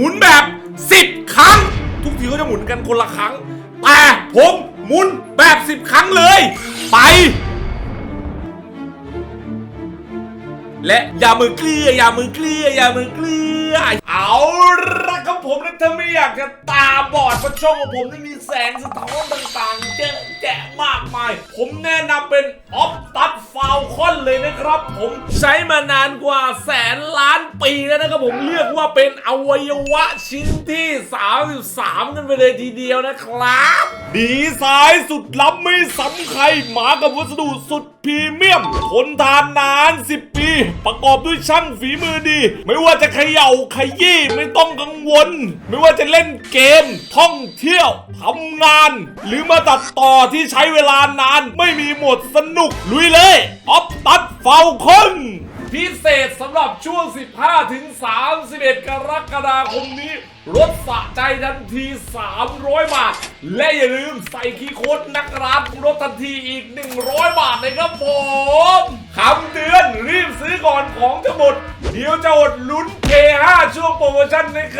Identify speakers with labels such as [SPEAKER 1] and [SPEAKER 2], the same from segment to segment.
[SPEAKER 1] มุนแบบ 10 ครั้ง ทุกทีเขาจะหมุนกันคนละครั้ง แต่ผมหมุนแบบ 10 ครั้งเลย ไป และอย่ามือเกลี้ยอย่ามือเกลี้ยอย่ามือเกลี้ยเอาละครับผมนะถ้าไม่อยากจะตาบอดเพราะช่องของผมนี่มีแสงสะท้อนต่างๆเยอะแยะมากมาย ผมแนะนำเป็นออฟตัดฟาวคอนเลยนะครับ ผมใช้มานานกว่าแสนล้านปีแล้วนะครับผมเรียกว่าเป็นอวัยวะชิ้นที่ 33 กันไปเลยทีเดียวนะครับดีไซน์สุดล้ำไม่ซ้ำใครหมากับวัสดุสุดพรีเมียมทนทานนาน 10 ปี ประกอบด้วยช่างฝีมือดี ไม่ว่าจะเขย่าขยี้ไม่ต้องกังวล ไม่ว่าจะเล่นเกม ท่องเที่ยวทำงาน หรือมาตัดต่อที่ใช้เวลานาน ไม่มีหมดสนุกลุยเลยออฟตัดเฝ้าคน พิเศษสำหรับช่วง 15 ถึง 31 กรกฎาคมนี้ลดสะใจทันที 300 บาท และอย่าลืมใส่คีย์โค้ดนักร้านลดทันทีอีก 100 บาทเลยครับผมคำเตือนรีบซื้อก่อนของจะหมด เดี๋ยวจะอดลุ้น K5 ช่วงโปรโมชั่นนะค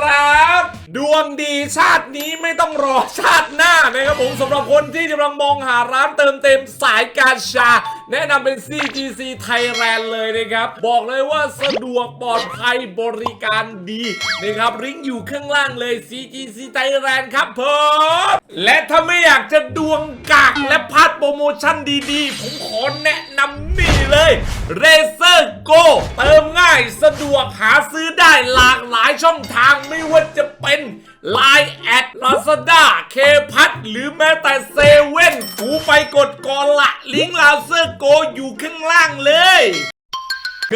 [SPEAKER 1] รับ ดวงดีชาตินี้ไม่ต้องรอชาติหน้านะครับผมสำหรับคนที่กำลังมองหาร้านเติมเต็มสายการชา แนะนำเป็น CGC Thailand เลยนะครับ บอกเลยว่าสะดวกปลอดภัยบริการดีนะครับริงก์อยู่ข้างล่างเลย CGC Thailand ครับผมและถ้าไม่อยากจะดวงกากและพลาดโปรโมชั่นดีๆ ผมขอแนะนำนี่เลย Razer Go เติมง่ายสะดวกหาซื้อได้หลากหลายช่องทางไม่ว่าจะเป็น Line แอด Lazada เคพัทหรือแม้แต่เซเกูไปกดก่อนละลิงก์ Razer Go อยู่ข้างล่างเลยก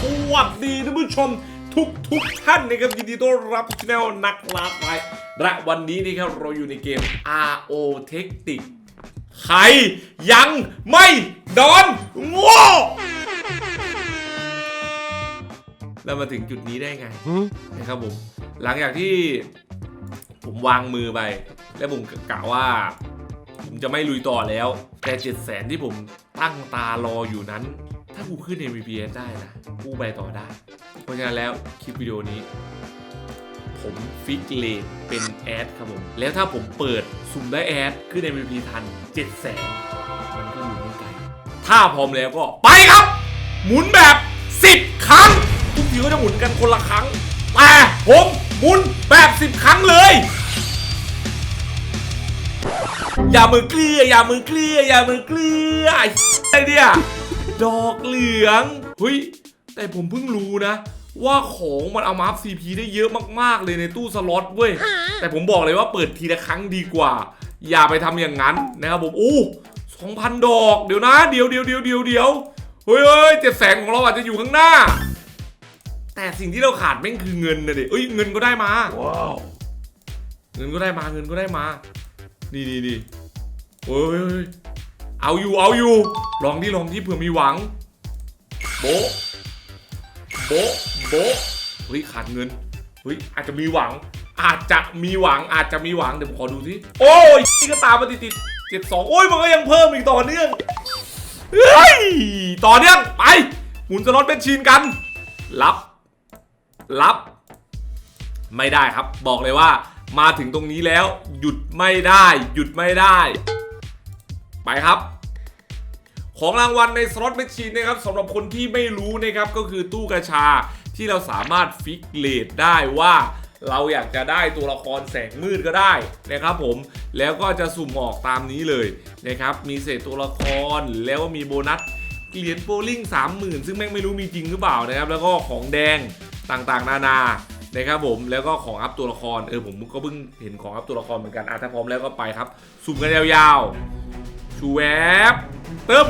[SPEAKER 1] สวัสดีท่านผู้ชมทุกทุกๆท่านนะครับยินดีต้อนรับช anel นักลาไปและวันนี้นี่ครับเราอยู่ในเกม RO Tactic ใครยังไม่ดอนโง่ แล้วมาถึงจุดนี้ได้ไงนะครับผมหลังจากที่ผมวางมือไป แล้วผมกะว่า ผมจะไม่ลุยต่อแล้ว แต่เจ็ดแสนที่ผมตั้งตารออยู่นั้น ถ้ากูขึ้น MVPS ได้นะกูไปต่อได้ เพราะฉะนั้นแล้วคลิปวิดีโอนี้ ผมฟิกเลทเป็นแอดครับผม แล้วถ้าผมเปิดสุ่มได้แอดขึ้น MVP ทัน7 0 0แสนมันก็อยู่ไม่ไกลถ้าพร้อมแล้วก็ไปครับ หมุนแบบ 10 ครั้ง ทีก็จะหมุนกันคนละครั้ง แต่ผมหมุนแบบ 10 ครั้งเลย อย่ามือเกลี้ยอย่ามือเกลี้ยอย่ามือเกลี้ยไอ้ไอเนี่ยดอกเหลืองเฮ้ยแต่ผมเพิ่งรู้นะ ว่าของมันเอามาอัพซีพีได้เยอะมากๆเลยในตู้สล็อตเว้ย แต่ผมบอกเลยว่าเปิดทีละครั้งดีกว่า อย่าไปทำอย่างนั้นนะครับผมอู้สองพันดอกเดี๋ยวนะ เดี๋ยวเดี๋ยวเดี๋ยวเดี๋ยวเดี๋ยวเฮ้ยเจ็ดแสนของเราอาจจะอยู่ข้างหน้า แต่สิ่งที่เราขาดแม่งคือเงินนะเด็เอ้ยเงินก็ได้มา ว้าวเงินก็ได้มาเงินก็ได้มานี่นี่นี่เฮ้ยเฮ้ยเฮ้ยเอาอยู่เอาอยู่ ลองที่ลองที่เผื่อมีหวัง โบะโบะโบะเฮ้ยขาดเงินเฮ้ยอาจจะมีหวัง อาจจะมีหวังอาจจะมีหวังเดี๋ยวผมขอดูสิโอ้ยนี่ก็ตามมาติดติดเจ็ดสองโอ้ยมันก็ยังเพิ่มอีกต่อเนื่องเฮ้ยต่อเนื่องไปหมุนสล็อตเป็นชีนกันรับ รับ ไม่ได้ครับ บอกเลยว่า มาถึงตรงนี้แล้ว หยุดไม่ได้ หยุดไม่ได้ ไปครับ ของรางวัลในสล็อตแมชชีนนะครับสำหรับคนที่ไม่รู้นะครับก็คือตู้กระชาที่เราสามารถฟิกเลทได้ว่าเราอยากจะได้ตัวละครแสงมืดก็ได้นะครับผมแล้วก็จะสุ่มออกตามนี้เลยนะครับมีเศษตัวละครแล้วก็มีโบนัสเหรียญโบลิ่ง30,000 ซึ่งแม่งไม่รู้มีจริงหรือเปล่านะครับ แล้วก็ของแดง ต่างๆ นานานะครับผมแล้วก็ของอัพตัวละครเออผมก็เพิ่งเห็นของอัพตัวละครเหมือนกันอะถ้าพร้อมแล้วก็ไปครับสุ่มกันยาวๆชูแวบตึ้ม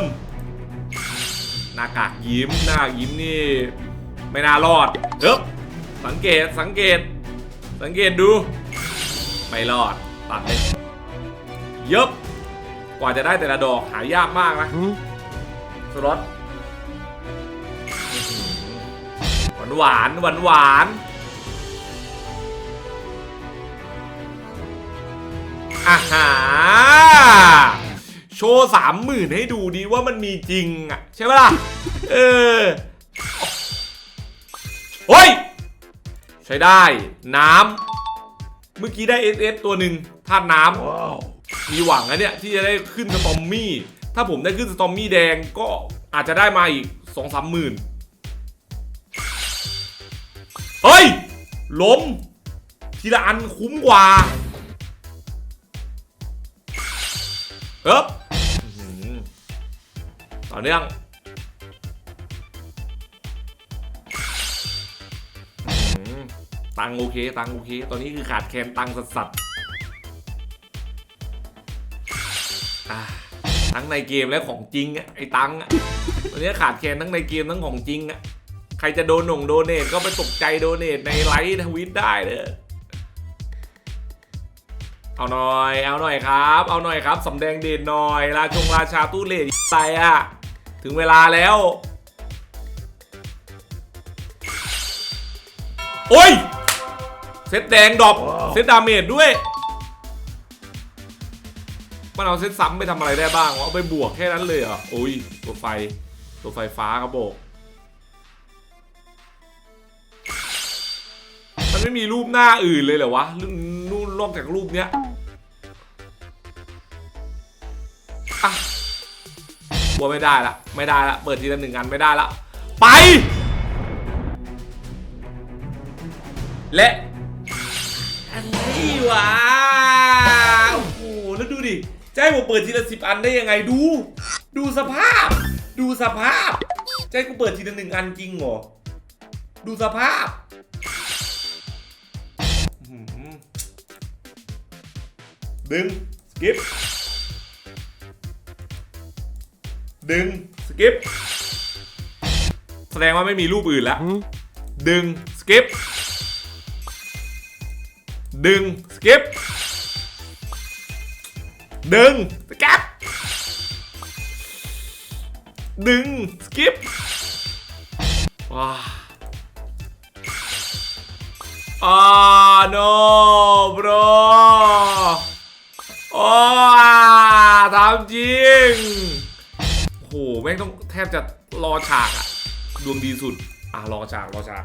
[SPEAKER 1] หน้ากากยิ้มหน้ากากยิ้มนี่ไม่น่ารอดเอ๊บสังเกตสังเกต สังเกตดู ไม่รอดตัดเลยเยบกว่าจะได้แต่ละดอกหายากมากนะสล็อตานหวานหวานหวานอาหาโชว์สามหมื่นให้ดูดีว่ามันมีจริงอะ ใช่ปะล่ะ เออเฮ้ย ใช้ได้ น้ำเมื่อกี้ได้ SS ตัวหนึ่งธาตุน้ำมีหวังนะเนี่ย ที่จะได้ขึ้นสตอมมี่ ถ้าผมได้ขึ้นสตอมมี่แดงก็อาจจะได้มาอีกสองสามหมื่น ล้ม ทีละอันคุ้มกว่าเอ๊บต่อเนื่องตังโอเค ตังโอเค ตอนนี้คือขาดแคลนตังสัสๆอะทั้งในเกมและของจริงอะไอ้ตังอะตอนนี้ขาดแคลนทั้งในเกมทั้งของจริงอะ รจะโดนหน่งโดเนทก็ไปตกใจโดเนทในไลฟ์ทวิตได้เลยเอาหน่อย เอาหน่อยครับ เอาหน่อยครับสำแดงเด่นหน่อยราชงราชาตู้เลดไปอะถึงเวลาแล้ว โอ้ย เซตแดงดรอปเซตดาเมจด้วย มันเอาเซตซ้ำไปทำอะไรได้บ้างวะเอาไปบวกแค่นั้นเลยเหรอโอ้ย ตัวไฟ ตัวไฟฟ้ากระโบก ไม่มีรูปหน้าอื่นเลยเหรอวะรูรูนอกจากรูปเนี้ยอะกลัวไม่ได้ละไม่ได้ละเปิดทีละหนึ่งอันไม่ได้ละไป และอะไรวะโอ้โหแล้วดูดิจะให้ผมเปิดทีละสิบอันได้ยังไงดู ดูสภาพ ดูสภาพจะให้กูเปิดทีละหนึ่งอันจริงเหรอดูสภาพ ดึง สกิป ดึง สกิป แสดงว่าไม่มีรูปอื่นแล้วดึง สกิป ดึง สกิป ดึง สกิป ดึง สกิป ว้าอ่า no bro โอ้ ทำจริง โอ้โห แม่งต้องแทบจะรอฉากอะดวงดีสุด อะ รอฉาก รอฉาก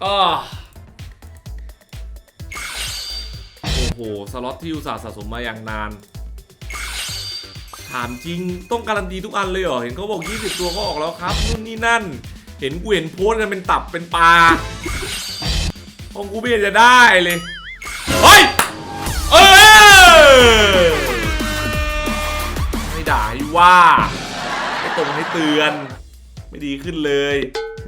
[SPEAKER 1] โอ้โห สล็อตที่อุตส่าห์สะสมมาอย่างนาน ถามจริงต้องการันตีทุกอันเลยเหรอ เห็นเขาบอก 20 ตัวก็ออกแล้วครับ นู่นนี่นั่น เห็นกูเห็นโพสกันเป็นตับเป็นปลา ของกูไม่เห็นจะได้เลยเฮ้ยเออไม่ด่าให้ว่าให้ตรงให้เตือน ไม่ดีขึ้นเลย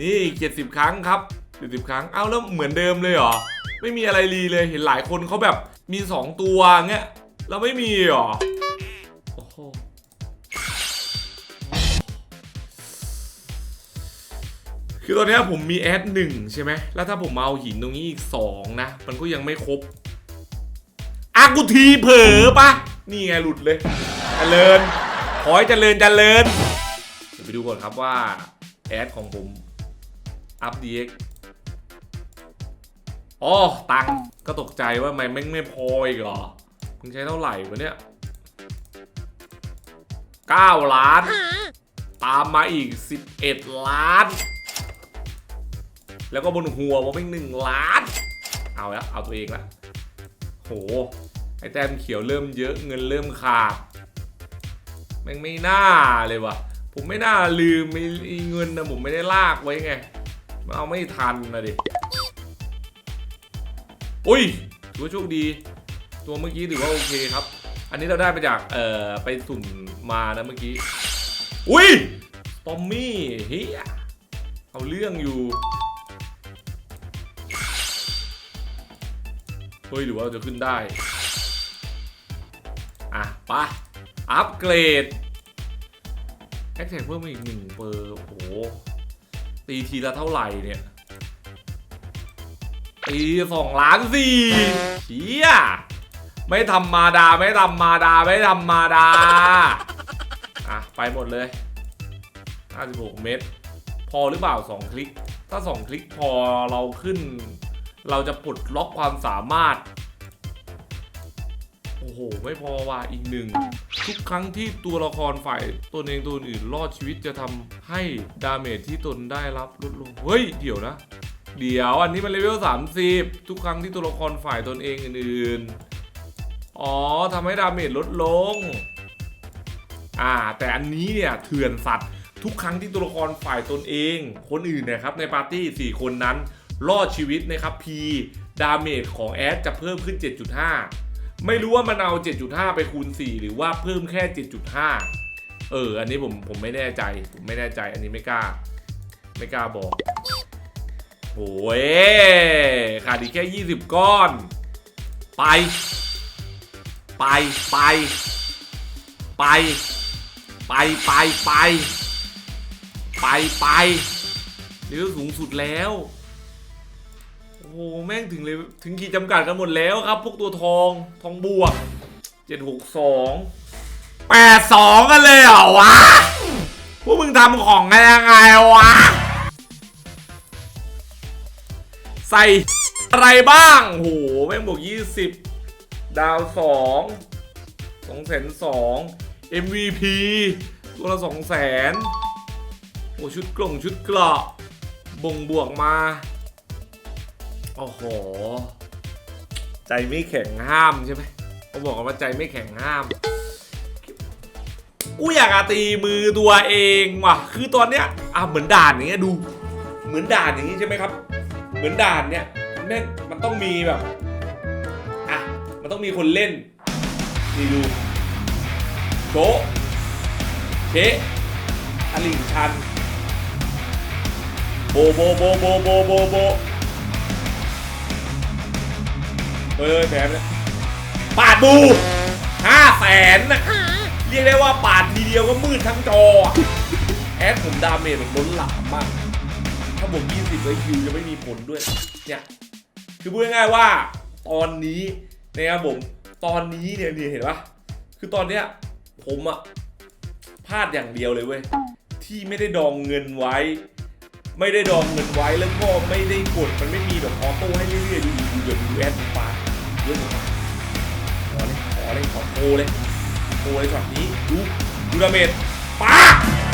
[SPEAKER 1] นี่อีก70 ครั้งครับ70ครั้งเอ้าแล้วเหมือนเดิมเลยเหรอไม่มีอะไรรีเลยเห็นหลายคนเขาแบบมี 2 ตัวเงี้ยเราไม่มีเหรอ คือตอนนี้ผมมีแอดหนึ่งใช่ไหม แล้วถ้าผมเอาหินตรงนี้อีกสองนะ มันก็ยังไม่ครบอากูทีเผลอปะนี่ไงหลุดเลยจเจริญ ขอให้เจริญเจริญเดี๋ยวไปดูก่อนครับว่า แอดของผมอัพดีเอ็กอ๋อตังก็ตกใจว่ามันไม่งไม่พออีกเหรอมึงใช้เท่าไหร่วะเนี่ย9ล้าน ตามมาอีก 11 ล้าน แล้วก็บนหัวผมอีกหนึ่งล้าน เอาแล้วเอาตัวเองละโหไอแต้มเขียวเริ่มเยอะเงินเริ่มขาดแม่งไม่น่าเลยวะผมไม่น่าลืมไอ้เงินนะผมไม่ได้ลากไว้ไงมันเอาไม่ทันนะดิอุ้ยถือว่าโชคดี ตัวเมื่อกี้ถือว่าโอเคครับ อันนี้เราได้มาจากเอ่อไปสุ่มมานะเมื่อกี้อุ้ยตอมมี่เฮียเอาเรื่องอยู่ เฮ้ยหรือว่าเราจะขึ้นได้ อะไปะอัปเกรดแอคแท็กเพิ่มมาอีกหนึ่งเปอร์โอ้โห ตีทีละเท่าไหร่เนี่ย ตีสองล้านสี่เชี่ยไม่ธรรมาดา ไม่ธรรมาดา ไม่ธรรมาดา อะ ไปหมดเลย 56 เมตร พอหรือเปล่า 2 คลิก ถ้า 2 คลิกพอเราขึ้น เราจะปลดล็อกความสามารถ โอ้โห ไม่พอว่ะอีกหนึ่ง ทุกครั้งที่ตัวละครฝ่ายตนเองตัวอื่นรอดชีวิตจะทำให้ดาเมจที่ตนได้รับลดลง เฮ้ย เดี๋ยวนะ เดี๋ยวอันนี้มันเลเวล 30 ทุกครั้งที่ตัวละครฝ่ายตนเองอื่นๆ อ๋อทำให้ดาเมจลดลง อ่า แต่อันนี้เนี่ยเถื่อนสัตว์ทุกครั้งที่ตัวละครฝ่ายตนเอง คนอื่นเนะครับในปาร์ตี้ 4 คนนั้น รอดชีวิตนะครับ P ดาเมจของแอดจะเพิ่มขึ้น 7.5 ไม่รู้ว่ามันเอา 7.5 ไปคูณ 4 หรือว่าเพิ่มแค่ 7.5 เออ อันนี้ผมผมไม่แน่ใจ ผมไม่แน่ใจ อันนี้ไม่กล้า ไม่กล้าบอกโอ้ยขาดอีกแค่ 20 ก้อน ไป ไป ไป ไป ไป ไป ไป ไป ไปเลเวลสูงสุดแล้ว โอ้โหแม่งถึงเลยถึงขีดจำกัดกันหมดแล้วครับ พวกตัวทองทองบวก762 82กันเลยเหรอวะ พวกมึงทำของกันยังไงวะ ใส่อะไรบ้างโอ้โหแม่งบวก20ดาว2 2แสน2 MVP ตัวละ2แสนโอ้ชุดกล่องชุดเกราะบ่งบวกมา โอ้โห ใจไม่แข็งห้ามใช่ไหมเขาบอกกันว่าใจไม่แข็งห้ามกูอยากตีมือตัวเองว่ะ คือตอนเนี้ยอะเหมือนด่านอย่างเงี้ยดู เหมือนด่านอย่างงี้ใช่ไหมครับ เหมือนด่านเนี่ยแม่งมันต้องมีแบบอะมันต้องมีคนเล่นนี่ดูโชเชอลิงชันโบโบโบโบโบโบโบ เฮ้ยแผลเลยปาดบูห้าแสนนะเรียกได้ว่าปาดทีเดียวก็มืดทั้งจอ แอดผมดาเมจแบบล้นหลามมาก ถ้าผม20ไว้คิวจะไม่มีผลด้วย เนี่ย คือพูดง่ายๆว่า ตอนนี้นะครับผม ตอนนี้เนี่ยเนี่ยเห็นปะคือตอนเนี้ยผมอะพลาดอย่างเดียวเลยเว้ย ที่ไม่ได้ดองเงินไว้ ไม่ได้ดองเงินไว้แล้วก็ไม่ได้กดมันไม่มีแบบออโต้ให้เรื่อยๆดูดูดูดูแอดดูปา เยอะมากขอเลยขอเลยขอโทรเลยโทรเลยช็อตนี้ดูดูดาเมจป้า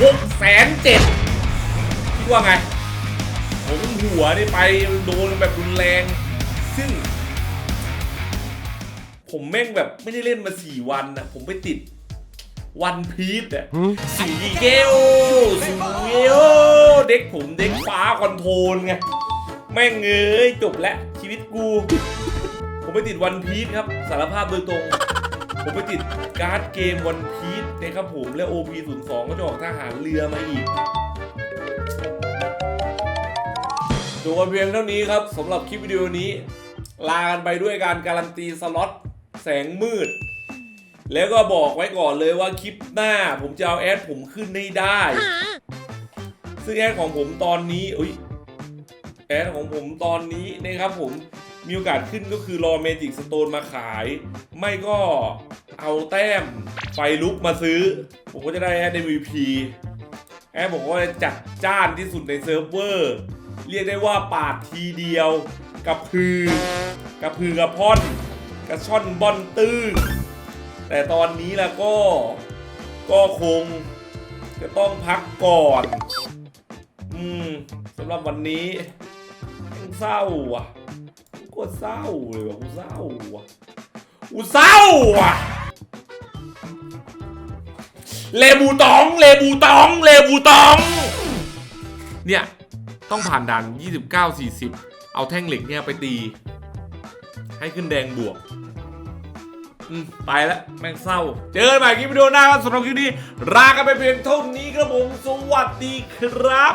[SPEAKER 1] หกแสนเจ็ดคิดว่าไงผมหัวนี่ไปโดนแบบรุนแรง ซึ่ง ผมแม่งแบบไม่ได้เล่นมาสี่วันนะผมไปติดวันพีชอะสีเกลสีเกลเด็กผมเด็กฟ้าคอนโทรลไง แม่งเอ้ยจบแล้วชีวิตกู ผมไปติดวันพีชครับสารภาพโดยตรง ผมไปติดการ์ดเกมวันพีชนะครับผมและ OP02 ก็จะออกทหารเรือมาอีกจบกันเพียงเท่านี้ครับสำหรับคลิปวิดีโอนี้ ลากันไปด้วยการการันตีสล็อตแสงมืด แล้วก็บอกไว้ก่อนเลยว่าคลิปหน้าผมจะเอาแอดผมขึ้นให้ได้ ซึ่งแอดของผมตอนนี้อุ้ยแอดของผมตอนนี้นะครับผม มีโอกาสขึ้นก็คือรอเมจิกสโตนมาขาย ไม่ก็เอาแต้มไฟลุกมาซื้อ ผมก็จะได้แอด MVP แอดผมก็จะจัดจ้านที่สุดในเซิร์ฟเวอร์ เรียกได้ว่าปาดทีเดียวกับพือกระพือกระพ่อนกระช่อนบอนตื้นแต่ตอนนี้แล้วก็ก็คงจะต้องพักก่อน อืมสำหรับวันนี้เศร้าอะ กูเศร้าเลยว่ะกูเศร้าอะกูเศร้าอะเลบูตองเลบูตองเลบูตอง เนี่ย ต้องผ่านด่าน 29 40 เอาแท่งเหล็กเนี่ยไปตี ให้ขึ้นแดงบวก อืม ไปแล้วแม่งเศร้า เจอกันใหม่คลิปวิดีโอหน้าครับสำหรับคลิปนี้ลากันไปเพียงเท่านี้ครับผม สวัสดีครับ